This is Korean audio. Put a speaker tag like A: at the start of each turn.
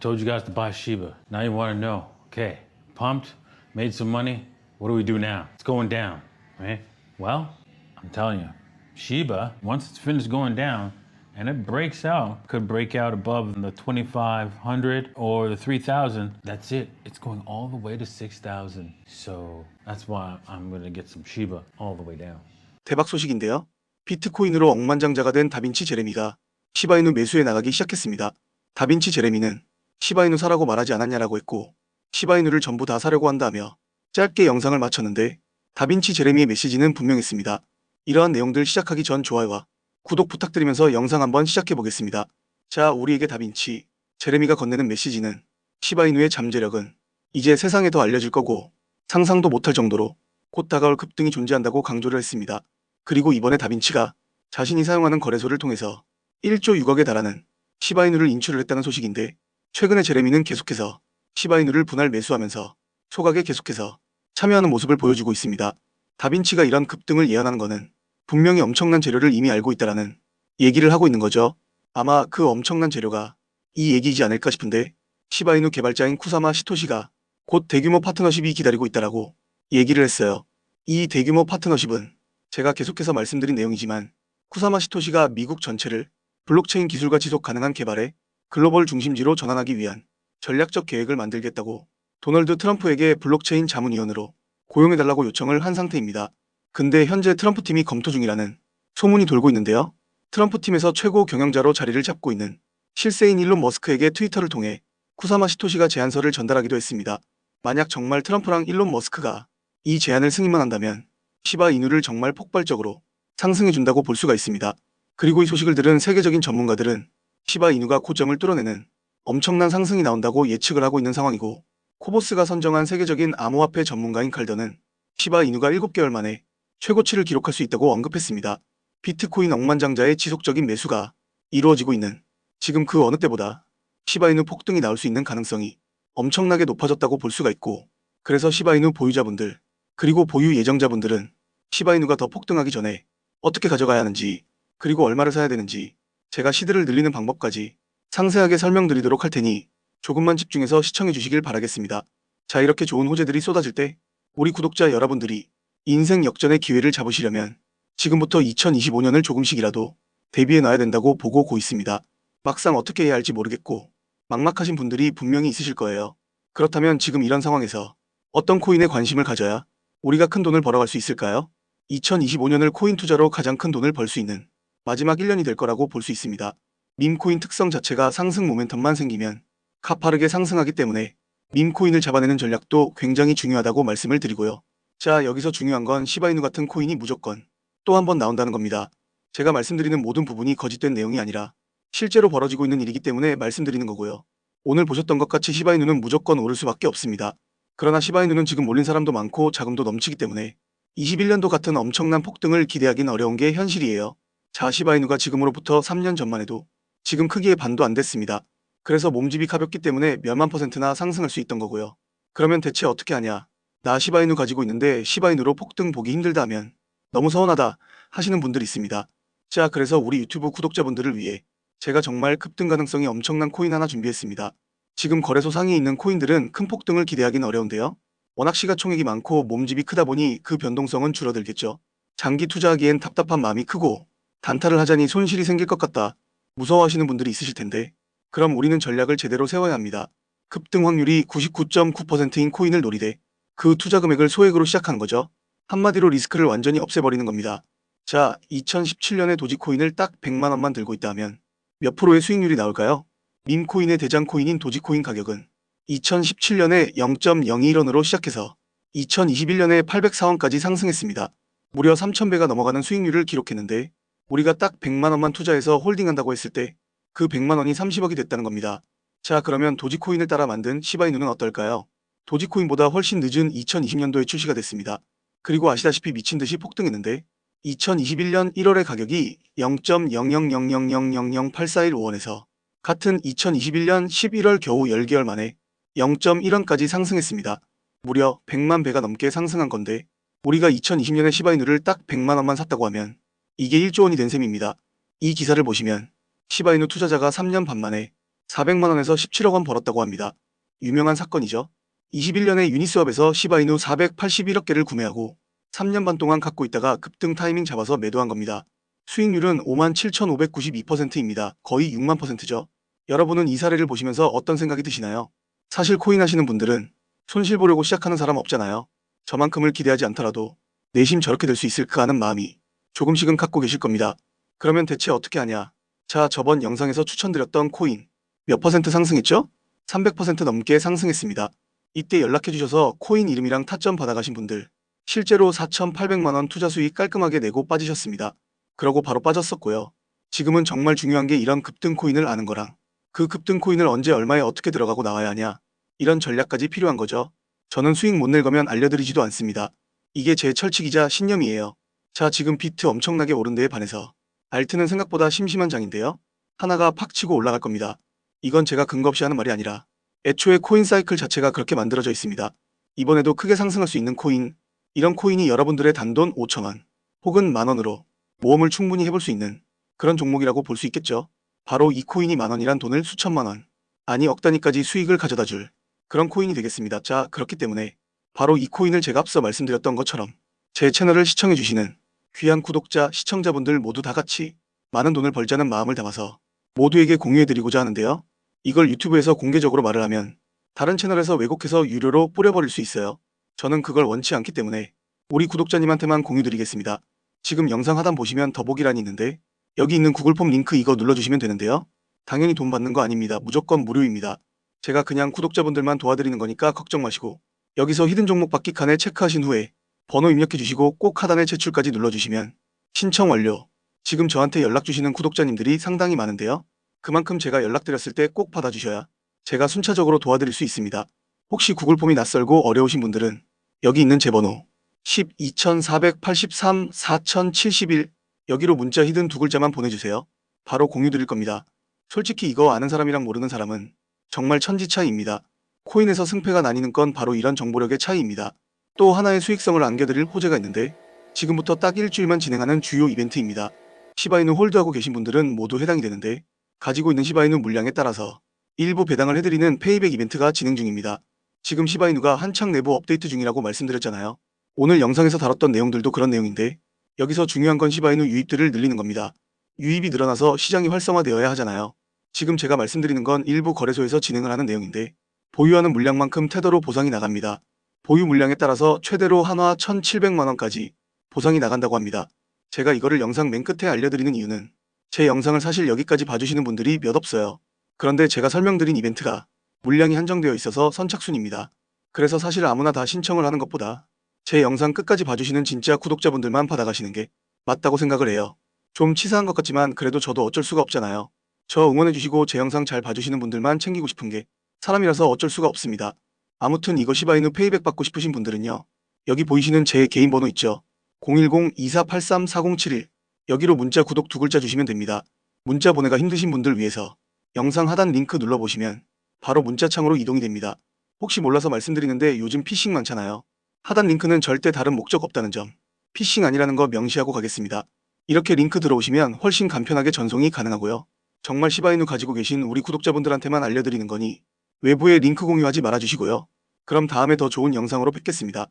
A: told you guys to buy Shiba. Now you want to know. Okay, pumped, made some money. What do we do now? It's going down, right? Well, I'm telling you, Shiba, once it's finished going down and it breaks out, could break out above the 2,500 or the 3,000. That's it. It's going all the way to 6,000. So that's why I'm going to get some Shiba all the way down.
B: 대박 소식인데요. 비트코인으로 억만장자가 된 다빈치 제레미가 시바이누 매수에 나가기 시작했습니다. 다빈치 제레미는 시바이누 사라고 말하지 않았냐라고 했고 시바이누를 전부 다 사려고 한다며 짧게 영상을 마쳤는데 다빈치 제레미의 메시지는 분명했습니다. 이러한 내용들 시작하기 전 좋아요와 구독 부탁드리면서 영상 한번 시작해 보겠습니다. 자, 우리에게 다빈치 제레미가 건네는 메시지는 시바이누의 잠재력은 이제 세상에 더 알려질 거고 상상도 못할 정도로 곧 다가올 급등이 존재한다고 강조를 했습니다. 그리고 이번에 다빈치가 자신이 사용하는 거래소를 통해서 1조 6억에 달하는 시바이누를 인출을 했다는 소식인데 최근에 제레미는 계속해서 시바이누를 분할 매수하면서 소각에 계속해서 참여하는 모습을 보여주고 있습니다. 다빈치가 이런 급등을 예언하는 거는 분명히 엄청난 재료를 이미 알고 있다라는 얘기를 하고 있는 거죠. 아마 그 엄청난 재료가 이 얘기이지 않을까 싶은데 시바이누 개발자인 쿠사마 시토시가 곧 대규모 파트너십이 기다리고 있다라고 얘기를 했어요. 이 대규모 파트너십은 제가 계속해서 말씀드린 내용이지만 쿠사마 시토시가 미국 전체를 블록체인 기술과 지속 가능한 개발에 글로벌 중심지로 전환하기 위한 전략적 계획을 만들겠다고 도널드 트럼프에게 블록체인 자문위원으로 고용해달라고 요청을 한 상태입니다. 근데 현재 트럼프 팀이 검토 중이라는 소문이 돌고 있는데요. 트럼프 팀에서 최고 경영자로 자리를 잡고 있는 실세인 일론 머스크에게 트위터를 통해 쿠사마 시토시가 제안서를 전달하기도 했습니다. 만약 정말 트럼프랑 일론 머스크가 이 제안을 승인만 한다면 시바 이누를 정말 폭발적으로 상승해 준다고 볼 수가 있습니다. 그리고 이 소식을 들은 세계적인 전문가들은 시바 이누가 고점을 뚫어내는 엄청난 상승이 나온다고 예측을 하고 있는 상황이고 코보스가 선정한 세계적인 암호화폐 전문가인 칼더는 시바 이누가 7개월 만에 최고치를 기록할 수 있다고 언급했습니다. 비트코인 억만장자의 지속적인 매수가 이루어지고 있는 지금 그 어느 때보다 시바이누 폭등이 나올 수 있는 가능성이 엄청나게 높아졌다고 볼 수가 있고 그래서 시바이누 보유자분들 그리고 보유 예정자분들은 시바이누가 더 폭등하기 전에 어떻게 가져가야 하는지 그리고 얼마를 사야 되는지 제가 시드를 늘리는 방법까지 상세하게 설명드리도록 할 테니 조금만 집중해서 시청해 주시길 바라겠습니다. 자 이렇게 좋은 호재들이 쏟아질 때 우리 구독자 여러분들이 인생 역전의 기회를 잡으시려면 지금부터 2025년을 조금씩이라도 대비해 놔야 된다고 보고 있습니다. 막상 어떻게 해야 할지 모르겠고 막막하신 분들이 분명히 있으실 거예요. 그렇다면 지금 이런 상황에서 어떤 코인에 관심을 가져야 우리가 큰 돈을 벌어갈 수 있을까요? 2025년을 코인 투자로 가장 큰 돈을 벌 수 있는 마지막 1년이 될 거라고 볼 수 있습니다. 밈코인 특성 자체가 상승 모멘텀만 생기면 가파르게 상승하기 때문에 밈코인을 잡아내는 전략도 굉장히 중요하다고 말씀을 드리고요. 자, 여기서 중요한 건 시바이누 같은 코인이 무조건 또 한 번 나온다는 겁니다. 제가 말씀드리는 모든 부분이 거짓된 내용이 아니라 실제로 벌어지고 있는 일이기 때문에 말씀드리는 거고요. 오늘 보셨던 것 같이 시바이누는 무조건 오를 수밖에 없습니다. 그러나 시바이누는 지금 올린 사람도 많고 자금도 넘치기 때문에 21년도 같은 엄청난 폭등을 기대하긴 어려운 게 현실이에요. 자, 시바이누가 지금으로부터 3년 전만 해도 지금 크기의 반도 안 됐습니다. 그래서 몸집이 가볍기 때문에 몇만 퍼센트나 상승할 수 있던 거고요. 그러면 대체 어떻게 하냐? 나 시바이누 가지고 있는데 시바이누로 폭등 보기 힘들다 하면 너무 서운하다 하시는 분들이 있습니다. 자, 그래서 우리 유튜브 구독자분들을 위해 제가 정말 급등 가능성이 엄청난 코인 하나 준비했습니다. 지금 거래소 상위에 있는 코인들은 큰 폭등을 기대하기는 어려운데요. 워낙 시가총액이 많고 몸집이 크다 보니 그 변동성은 줄어들겠죠. 장기 투자하기엔 답답한 마음이 크고 단타를 하자니 손실이 생길 것 같다. 무서워하시는 분들이 있으실 텐데 그럼 우리는 전략을 제대로 세워야 합니다. 급등 확률이 99.9%인 코인을 노리되 그 투자 금액을 소액으로 시작한 거죠. 한마디로 리스크를 완전히 없애버리는 겁니다. 자, 2017년에 도지코인을 딱 100만 원만 들고 있다면 몇 프로의 수익률이 나올까요? 밈코인의 대장 코인인 도지코인 가격은 2017년에 0.02원으로 시작해서 2021년에 804원까지 상승했습니다. 무려 3,000배가 넘어가는 수익률을 기록했는데 우리가 딱 100만 원만 투자해서 홀딩한다고 했을 때 그 100만 원이 30억이 됐다는 겁니다. 자, 그러면 도지코인을 따라 만든 시바이누는 어떨까요? 도지코인보다 훨씬 늦은 2020년도에 출시가 됐습니다. 그리고 아시다시피 미친 듯이 폭등했는데 2021년 1월의 가격이 0.000000841원에서 같은 2021년 11월 겨우 10개월 만에 0.1원까지 상승했습니다. 무려 100만 배가 넘게 상승한 건데 우리가 2020년에 시바이누를 딱 100만 원만 샀다고 하면 이게 1조 원이 된 셈입니다. 이 기사를 보시면 시바이누 투자자가 3년 반 만에 400만 원에서 17억 원 벌었다고 합니다. 유명한 사건이죠. 21년에 유니스왑에서 시바이누 481억 개를 구매하고 3년 반 동안 갖고 있다가 급등 타이밍 잡아서 매도한 겁니다. 수익률은 57,592%입니다. 거의 6만 퍼센트죠. 여러분은 이 사례를 보시면서 어떤 생각이 드시나요? 사실 코인 하시는 분들은 손실 보려고 시작하는 사람 없잖아요. 저만큼을 기대하지 않더라도 내심 저렇게 될 수 있을까 하는 마음이 조금씩은 갖고 계실 겁니다. 그러면 대체 어떻게 하냐? 자, 저번 영상에서 추천드렸던 코인 몇 퍼센트 상승했죠? 300% 넘게 상승했습니다. 이때 연락해 주셔서 코인 이름이랑 타점 받아가신 분들 실제로 4,800만 원 투자 수익 깔끔하게 내고 빠지셨습니다. 그러고 바로 빠졌었고요. 지금은 정말 중요한 게 이런 급등 코인을 아는 거랑 그 급등 코인을 언제 얼마에 어떻게 들어가고 나와야 하냐 이런 전략까지 필요한 거죠. 저는 수익 못 낼 거면 알려드리지도 않습니다. 이게 제 철칙이자 신념이에요. 자 지금 비트 엄청나게 오른 데에 반해서 알트는 생각보다 심심한 장인데요. 하나가 팍 치고 올라갈 겁니다. 이건 제가 근거 없이 하는 말이 아니라 애초에 코인 사이클 자체가 그렇게 만들어져 있습니다. 이번에도 크게 상승할 수 있는 코인, 이런 코인이 여러분들의 단돈 5천원 혹은 만원으로 모험을 충분히 해볼 수 있는 그런 종목이라고 볼 수 있겠죠. 바로 이 코인이 만원이란 돈을 수천만원, 아니 억 단위까지 수익을 가져다 줄 그런 코인이 되겠습니다. 자, 그렇기 때문에 바로 이 코인을 제가 앞서 말씀드렸던 것처럼 제 채널을 시청해주시는 귀한 구독자, 시청자분들 모두 다 같이 많은 돈을 벌자는 마음을 담아서 모두에게 공유해드리고자 하는데요. 이걸 유튜브에서 공개적으로 말을 하면 다른 채널에서 왜곡해서 유료로 뿌려버릴 수 있어요. 저는 그걸 원치 않기 때문에 우리 구독자님한테만 공유드리겠습니다. 지금 영상 하단 보시면 더보기란이 있는데 여기 있는 구글 폼 링크 이거 눌러주시면 되는데요. 당연히 돈 받는 거 아닙니다. 무조건 무료입니다. 제가 그냥 구독자분들만 도와드리는 거니까 걱정 마시고 여기서 히든 종목 받기 칸을 체크하신 후에 번호 입력해 주시고 꼭 하단에 제출까지 눌러주시면 신청 완료. 지금 저한테 연락 주시는 구독자님들이 상당히 많은데요. 그만큼 제가 연락드렸을 때 꼭 받아주셔야 제가 순차적으로 도와드릴 수 있습니다. 혹시 구글 폼이 낯설고 어려우신 분들은 여기 있는 제 번호 12483 4071 여기로 문자 히든 두 글자만 보내주세요. 바로 공유 드릴 겁니다. 솔직히 이거 아는 사람이랑 모르는 사람은 정말 천지 차이입니다. 코인에서 승패가 나뉘는 건 바로 이런 정보력의 차이입니다. 또 하나의 수익성을 안겨드릴 호재가 있는데 지금부터 딱 일주일만 진행하는 주요 이벤트입니다. 시바이누 홀드하고 계신 분들은 모두 해당이 되는데 가지고 있는 시바이누 물량에 따라서 일부 배당을 해드리는 페이백 이벤트가 진행 중입니다. 지금 시바이누가 한창 내부 업데이트 중이라고 말씀드렸잖아요. 오늘 영상에서 다뤘던 내용들도 그런 내용인데 여기서 중요한 건 시바이누 유입들을 늘리는 겁니다. 유입이 늘어나서 시장이 활성화되어야 하잖아요. 지금 제가 말씀드리는 건 일부 거래소에서 진행을 하는 내용인데 보유하는 물량만큼 테더로 보상이 나갑니다. 보유 물량에 따라서 최대로 한화 1,700만원까지 보상이 나간다고 합니다. 제가 이거를 영상 맨 끝에 알려드리는 이유는 제 영상을 사실 여기까지 봐주시는 분들이 몇 없어요. 그런데 제가 설명드린 이벤트가 물량이 한정되어 있어서 선착순입니다. 그래서 사실 아무나 다 신청을 하는 것보다 제 영상 끝까지 봐주시는 진짜 구독자분들만 받아가시는 게 맞다고 생각을 해요. 좀 치사한 것 같지만 그래도 저도 어쩔 수가 없잖아요. 저 응원해주시고 제 영상 잘 봐주시는 분들만 챙기고 싶은 게 사람이라서 어쩔 수가 없습니다. 아무튼 이거 시바이누 페이백 받고 싶으신 분들은요. 여기 보이시는 제 개인 번호 있죠. 010-2483-4071 여기로 문자 구독 두 글자 주시면 됩니다. 문자 보내가 힘드신 분들 위해서 영상 하단 링크 눌러보시면 바로 문자창으로 이동이 됩니다. 혹시 몰라서 말씀드리는데 요즘 피싱 많잖아요. 하단 링크는 절대 다른 목적 없다는 점. 피싱 아니라는 거 명시하고 가겠습니다. 이렇게 링크 들어오시면 훨씬 간편하게 전송이 가능하고요. 정말 시바이누 가지고 계신 우리 구독자분들한테만 알려드리는 거니 외부에 링크 공유하지 말아주시고요. 그럼 다음에 더 좋은 영상으로 뵙겠습니다.